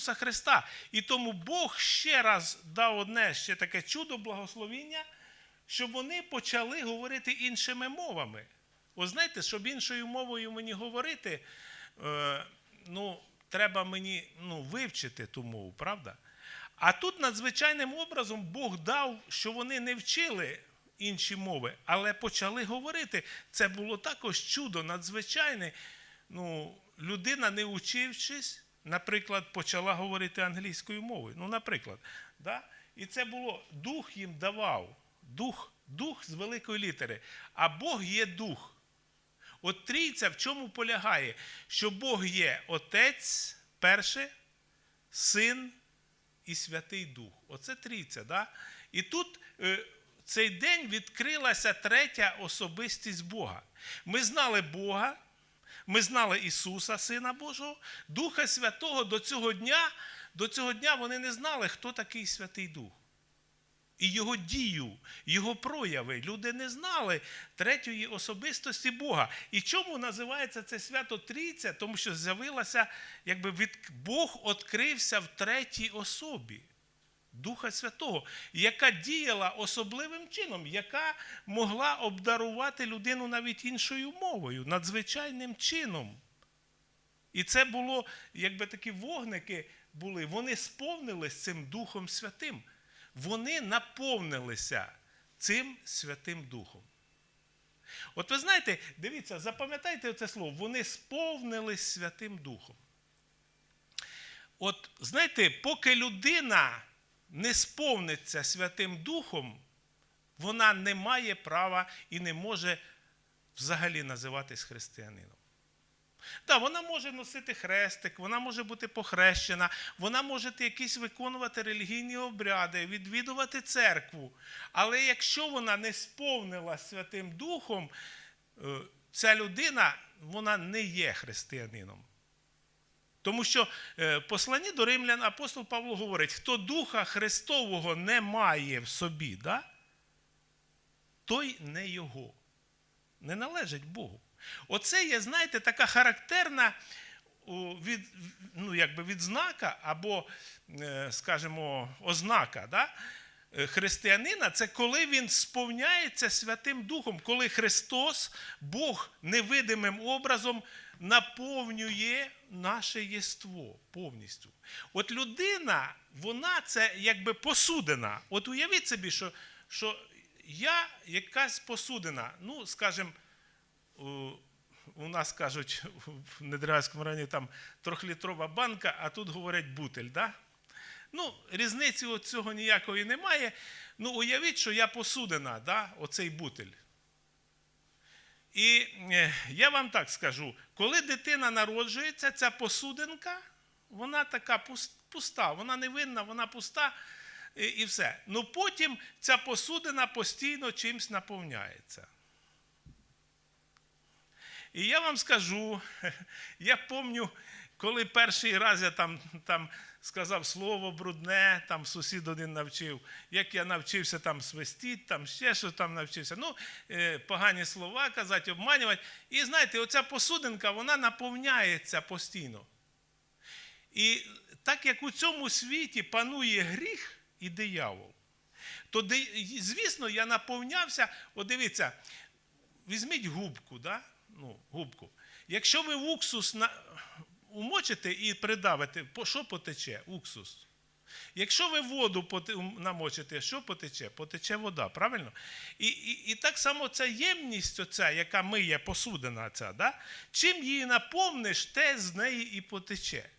Ісуса Христа. І тому Бог ще раз дав одне ще таке чудо благословіння, щоб вони почали говорити іншими мовами. От знаєте, щоб іншою мовою мені говорити, е, ну, треба мені ну, вивчити ту мову, правда? А тут надзвичайним образом Бог дав, що вони не вчили інші мови, але почали говорити. Це було також чудо надзвичайне. Ну, людина, не учившись, наприклад, почала говорити англійською мовою. Ну, наприклад, да? і це було дух їм давав. Дух, дух з великої літери. А Бог є дух. От трійця в чому полягає? Що Бог є Отець, перше, Син і Святий Дух. Оце трійця. Да? І тут е, цей день відкрилася третя особистість Бога. Ми знали Бога, ми знали Ісуса, Сина Божого, Духа Святого до цього дня, до цього дня вони не знали, хто такий Святий Дух. І його дію, його прояви. Люди не знали третьої особистості Бога. І чому називається це свято Трійця? Тому що з'явилася, якби від Бог відкрився в третій особі Духа Святого, яка діяла особливим чином, яка могла обдарувати людину навіть іншою мовою, надзвичайним чином. І це було, якби такі вогники були, вони сповнились цим Духом Святим. Вони наповнилися цим Святим Духом. От ви знаєте, дивіться, запам'ятайте це слово, вони сповнились Святим Духом. От знаєте, поки людина не сповниться Святим Духом, вона не має права і не може взагалі називатись християнином. Так, вона може носити хрестик, вона може бути похрещена, вона може якісь виконувати релігійні обряди, відвідувати церкву. Але якщо вона не сповнила Святим Духом, е, ця людина вона не є християнином. Тому що е, в посланні до римлян апостол Павло говорить, хто Духа Христового не має в собі, да? той не його, не належить Богу. Оце є, знаєте, така характерна від, ну, якби відзнака або, е, скажімо, ознака да? Е, християнина це коли він сповняється Святим Духом, коли Христос, Бог невидимим образом наповнює наше єство повністю. От людина, вона це якби посудина. От уявіть собі, що, що я якась посудина, ну, скажімо, у- нас кажуть в Недрязькому районі там трьохлітрова банка, а тут говорять бутель. Да? Ну, різниці от цього ніякої немає. Ну, уявіть, що я посудина, да? оцей бутель. І е, я вам так скажу: коли дитина народжується, ця посудинка, вона така пуста, вона невинна, вона пуста і, все. Ну потім ця посудина постійно чимсь наповняється. І я вам скажу, я пам'ятаю, коли перший раз я там, там сказав слово брудне, там сусід один навчив, як я навчився там свистіти, там ще що там навчився. Ну, е, погані слова казати, обманювати. І знаєте, оця посудинка, вона наповняється постійно. І так як у цьому світі панує гріх і диявол, то, звісно, я наповнявся, от дивіться, візьміть губку, да? Ну, губку. Якщо ви уксус на... умочите і придавите, що потече? Уксус. Якщо ви воду намочите, що потече? Потече вода, правильно? І, і, і так само ця ємність, оця, яка миє посудина, ця, да? чим її наповниш, те з неї і потече.